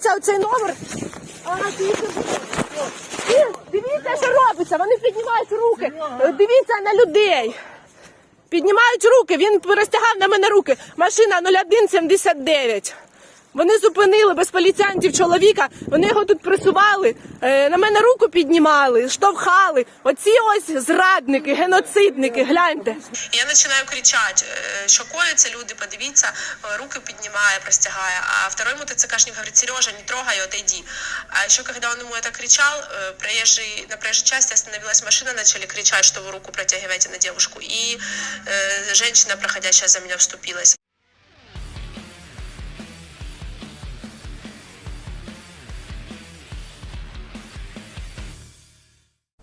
Дивіться оцей номер. Дивіться. Що робиться. Вони піднімають руки. Дивіться на людей. Піднімають руки. Він розтягав на мене руки. Машина 0179. Вони зупинили без поліціянтів чоловіка. Вони його тут присували. е, На мене руку піднімали, штовхали. Оці ось зрадники, геноцидники. Гляньте. Я починаю кричати, е, що коїться, люди, подивіться, Е, руки піднімає, простягає. А второй мотоциклшник говорит, Сережа, не трогай, отойди. А еще когда он ему это кричал, э, проезжий, на проезжей части остановилась машина, начали кричать, что вы руку протягиваете на девушку. И э, женщина, проходящая за меня, вступилась.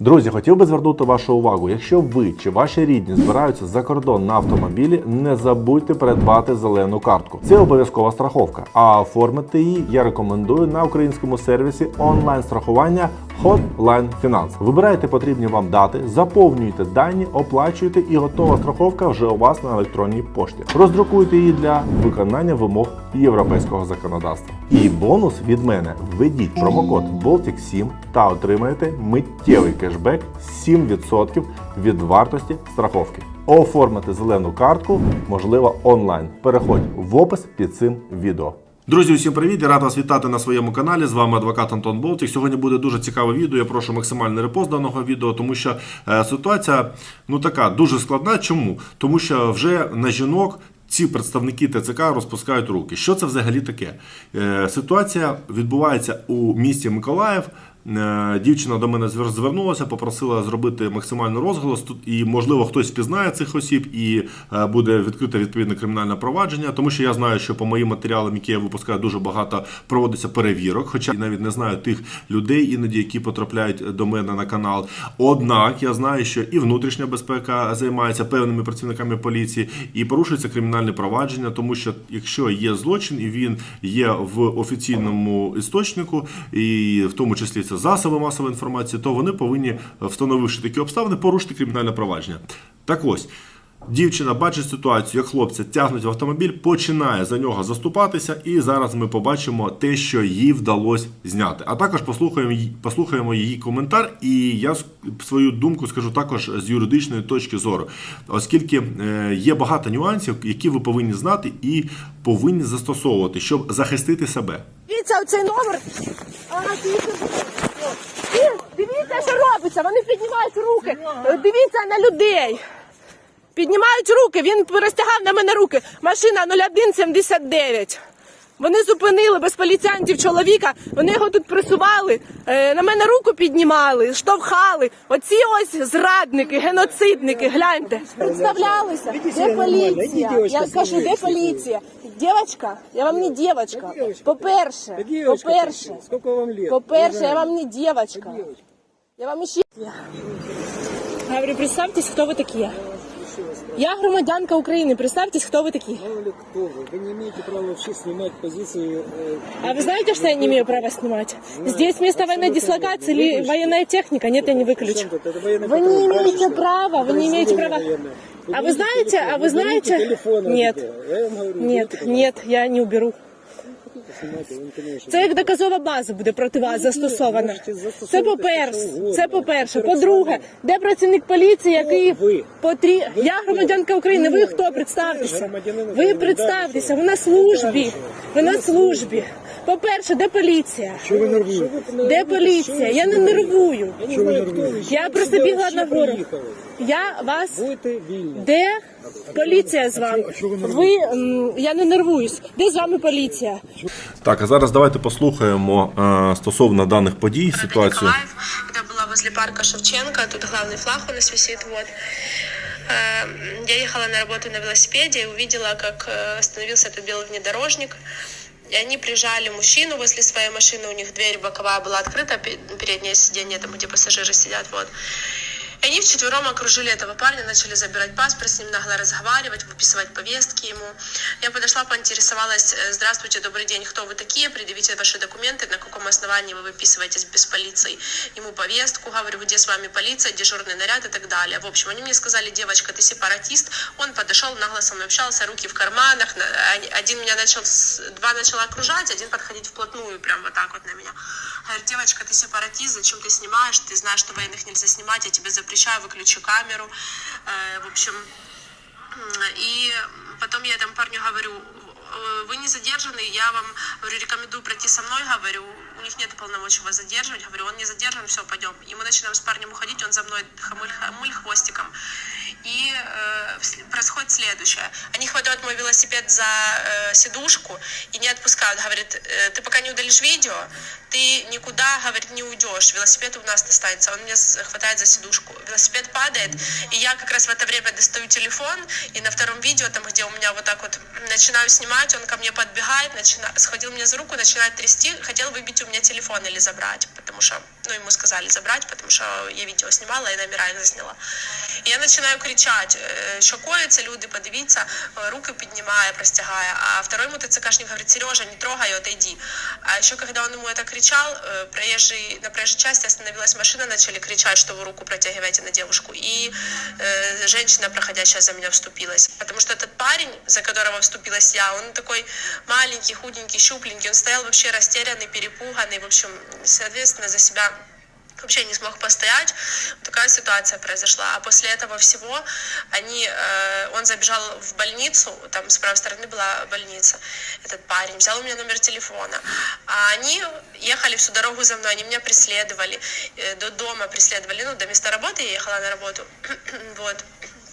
Друзі, хотів би звернути вашу увагу. Якщо ви чи ваші рідні збираються за кордон на автомобілі, не забудьте придбати зелену картку. Це обов'язкова страховка. А оформити її я рекомендую на українському сервісі онлайн страхування Hotline Finance. Вибирайте потрібні вам дати, заповнюйте дані, оплачуєте і готова страховка вже у вас на електронній пошті. Роздрукуйте її для виконання вимог європейського законодавства. І бонус від мене: введіть промокод Baltic 7 та отримаєте миттєвий кешбек 7% від вартості страховки. Оформити зелену картку можливо онлайн. Переходь в опис під цим відео. Друзі, усім привіт! Я рад вас вітати на своєму каналі. З вами адвокат Антон Болтик. Сьогодні буде дуже цікаве відео. Я прошу максимальний репост даного відео, тому що е, ситуація ну така дуже складна. Чому? Тому що вже на жінок. Ці представники ТЦК розпускають руки. Що це взагалі таке? Е, ситуація відбувається у місті Миколаїв. Е, Дівчина до мене звер- звернулася, попросила зробити максимальний розголос. Тут і можливо хтось впізнає цих осіб і е, буде відкрите відповідне кримінальне провадження. Тому що я знаю, що по моїм матеріалам, які я випускаю, дуже багато проводиться перевірок. Хоча я навіть не знаю тих людей, іноді які потрапляють до мене на канал. Однак я знаю, що і внутрішня безпека займається певними працівниками поліції, і порушується кримінальне провадження, тому що якщо є злочин і він є в офіційному істочнику, і в тому числі це засоби масової інформації, то вони повинні, встановивши такі обставини, порушити кримінальне провадження. Так ось. Дівчина бачить ситуацію, як хлопця тягнуть в автомобіль, починає за нього заступатися, і зараз ми побачимо те, що їй вдалося зняти. А також послухаємо, послухаємо її коментар, і я свою думку скажу також з юридичної точки зору, оскільки е, є багато нюансів, які ви повинні знати і повинні застосовувати, щоб захистити себе. Дивіться оцей номер. Дивіться, що робиться. Вони піднімають руки. Дивіться на людей. Піднімають руки. Він розтягав на мене руки. Машина 0179. Вони зупинили без поліціянтів чоловіка. Вони його тут присували. е, На мене руку піднімали, штовхали. Оці ось зрадники, геноцидники. Гляньте. Представлялися. Де поліція? Я кажу, де поліція? Дівчатка, я вам не дівчатка. По-перше, Да по-перше, сколько вам лет? по-перше, я вам не дівчатка. Я вам іще. Говорю, представтесь, хто ви такі. Я громадянка України. Представтесь, хто ви такі. Мало ли кто вы. Вы не имеете права вообще снимать позиции. э, А вы знаете, что я не имею права снимать? Здесь место военной дислокации или военная техника? Нет, я не выключу. чем тут? Это военный Вы не патруль, имеете дальше. права, вы не имеете права. Военное. А вы Уберите знаете, телефон, а вы знаете? уберите телефон Нет. от меня. Я вам говорю, Нет, уберите, нет, я не уберу. Це як доказова база буде проти вас застосована. Це все, по-перше. Це по-перше. По-друге, де працівник поліції, який потрі... Я громадянка України. Ви хто? Представтеся. Ви представтеся. Ви на службі. Ви на службі. По-перше, де поліція? Що ви нервуєте? Де поліція? Я не нервую. Я просто бігла на гору. приїхали. Я вас Будете вільні. де поліція з вами? а чого ви Ви м, я не нервуюсь. Де з вами поліція? Так, а зараз давайте послухаємо е, стосовно даних подій Город ситуацію. Николаев, когда была возле парка Шевченко, тут главный флаг у нас висит, вот. Э, Я ехала на работу на велосипеде и увидела, как э, остановился этот белый внедорожник. И они прижали мужчину возле своей машины, у них дверь боковая была открыта, пе- переднее сиденье, там, где пассажиры сидят, вот. И они вчетвером окружили этого парня, начали забирать паспорт, с ним нагло разговаривать, выписывать повестки ему. Я подошла, поинтересовалась, э, здравствуйте, добрый день, кто вы такие, предъявите ваши документы, на каком основании вы выписываетесь без полиции. Ему повестку, говорю, где с вами полиция, дежурный наряд и так далее. В общем, они мне сказали, девочка, ты сепаратист. Он подошел, нагло со мной общался, руки в карманах. Один меня начал, два начала окружать, один подходить вплотную, прям вот так вот на меня. Говорит, девочка, ты сепаратист, зачем ты снимаешь? Ты знаешь, что военных нельзя снимать, я тебе запрещаю, выключи камеру. Э, В общем, м, и потом я этому парню говорю, «Э, вы не задержаны, я вам говорю, рекомендую пройти со мной, говорю, у них нет полномочий вас задерживать, говорю, он не задержан, все, пойдем. И мы начинаем с парнем уходить, он за мной хамуль, хамуль хвостиком. И э, вс- происходит следующее. Они хватают мой велосипед за э, сидушку и не отпускают. Говорят, «Э, ты пока не удалишь видео, ты никуда, говорит, не уйдешь. Велосипед у нас останется. Он меня с- хватает за сидушку. Велосипед падает, и я как раз в это время достаю телефон, и на втором видео, там, где у меня вот так вот начинаю снимать, он ко мне подбегает, начина... схватил меня за руку, начинает трясти, хотел выбить у меня телефон или забрать, потому что, ну, ему сказали забрать, потому что я видео снимала и номера не засняла. І я починаю кричати, е, що коїться, люди, подивіться, е, руки піднімає, простягає. А второй мотоциклшник говорит, Сережа, не трогай, отойди. А еще когда он ему это кричал, э, проезжий, на проезжей части остановилась машина, начали кричать, что вы руку протягиваете на девушку. И э, женщина, проходящая за меня, вступилась. Потому что этот парень, за которого вступилась я, он такой маленький, худенький, щупленький, он стоял вообще растерянный, перепуганный, в общем, соответственно, за себя вообще не смог постоять. Такая ситуация произошла. А после этого всего они, э, он забежал в больницу, там с правой стороны была больница, этот парень, взял у меня номер телефона. А они ехали всю дорогу за мной, они меня преследовали, э, до дома преследовали, ну, до места работы я ехала на работу. вот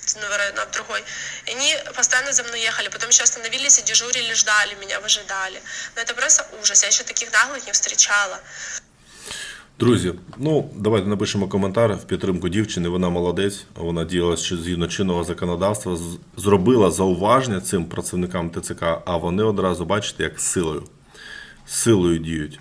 с одного района в другой. И они постоянно за мной ехали, потом еще остановились и дежурили, ждали меня, выжидали. Но это просто ужас, я еще таких наглых не встречала. Друзі, ну давайте напишемо коментар в підтримку дівчини. Вона молодець. Вона діяла ще згідно чинного законодавства, з- зробила зауваження цим працівникам ТЦК, а вони одразу бачите, як силою. Силою діють.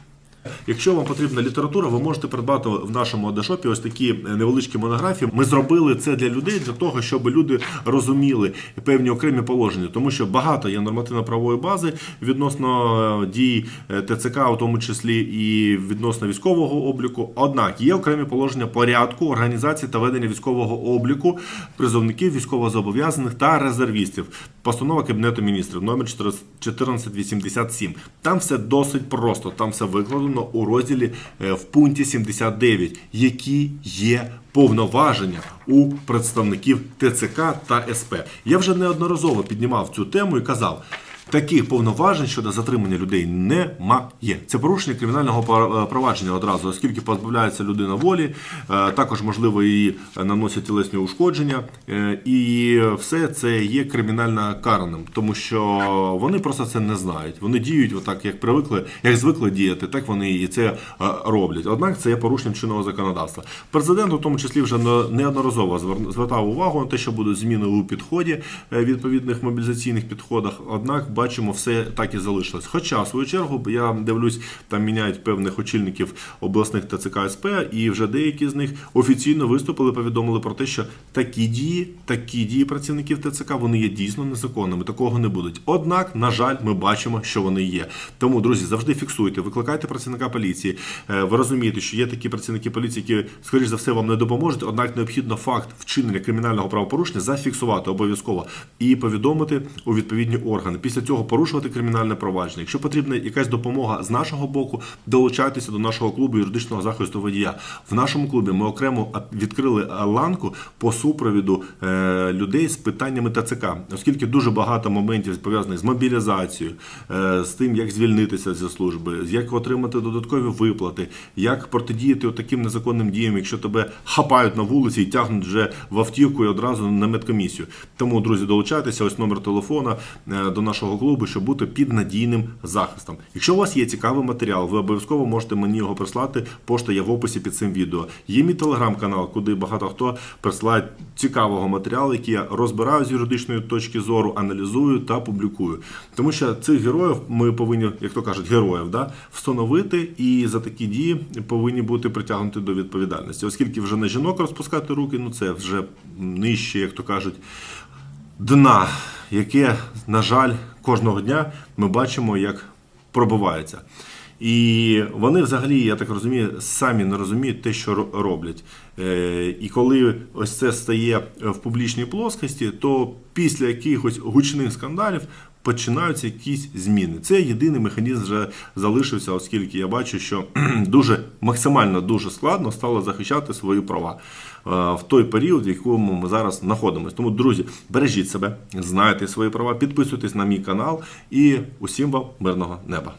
Якщо вам потрібна література, ви можете придбати в нашому адашопі ось такі е, невеличкі монографії. Ми зробили це для людей, для того, щоб люди розуміли певні окремі положення, тому що багато є нормативно-правової бази відносно е, дій е, ТЦК, у тому числі і відносно військового обліку. Однак є окремі положення порядку організації та ведення військового обліку призовників військовозобов'язаних та резервістів. Постанова Кабінету міністрів номер 1487. Там все досить просто. Там все викладено у розділі е, в пункті 79, які є повноваження у представників ТЦК та СП. Я вже неодноразово піднімав цю тему і казав. Таких повноважень щодо затримання людей немає. Це порушення кримінального провадження одразу, оскільки позбавляється людина волі, е, також можливо її наносять тілесні ушкодження, е, і все це є кримінально караним, тому що вони просто це не знають. Вони діють отак, як привикли, як звикли діяти, так вони і це е, роблять. Однак це є порушенням чинного законодавства. Президент, у тому числі, вже неодноразово звертав увагу на те, що будуть зміни у підході е, відповідних мобілізаційних підходах. Однак бачимо, все так і залишилось. Хоча, в свою чергу, я дивлюсь, там міняють певних очільників обласних ТЦК СП, і вже деякі з них офіційно виступили, повідомили про те, що такі дії, такі дії працівників ТЦК, вони є дійсно незаконними. Такого не будуть. Однак, на жаль, ми бачимо, що вони є. Тому, друзі, завжди фіксуйте, викликайте працівника поліції. Е, Ви розумієте, що є такі працівники поліції, які, скоріш за все, вам не допоможуть. Однак необхідно факт вчинення кримінального правопорушення зафіксувати обов'язково і повідомити у відповідні органи. Після цього порушувати кримінальне провадження. Якщо потрібна якась допомога з нашого боку, долучайтеся до нашого клубу юридичного захисту водія. В нашому клубі ми окремо відкрили е, ланку по супровіду е, людей з питаннями ТЦК, оскільки дуже багато моментів пов'язаних з мобілізацією, е, з тим, як звільнитися зі служби, як отримати додаткові виплати, як протидіяти таким незаконним діям, якщо тебе хапають на вулиці і тягнуть вже в автівку і одразу на медкомісію. Тому, друзі, долучайтеся. Ось номер телефона до нашого нашого клубу, щоб бути під надійним захистом. Якщо у вас є цікавий матеріал, ви обов'язково можете мені його прислати. Пошта є в описі під цим відео. Є мій телеграм-канал, куди багато хто присилає цікавого матеріалу, який я розбираю з юридичної точки зору, аналізую та публікую. Тому що цих героїв ми повинні, як то кажуть, героїв да, встановити і за такі дії повинні бути притягнуті до відповідальності. Оскільки вже на жінок розпускати руки, ну це вже нижче, як то кажуть, дна, яке, на жаль, кожного дня ми бачимо, як пробиваються. І вони взагалі, я так розумію, самі не розуміють те, що роблять. Е, І коли ось це стає в публічній плоскості, то після якихось гучних скандалів починаються якісь зміни. Це єдиний механізм вже залишився, оскільки я бачу, що дуже максимально дуже складно стало захищати свої права е, в той період, в якому ми зараз знаходимося. Тому, друзі, бережіть себе, знайте свої права, підписуйтесь на мій канал і усім вам мирного неба.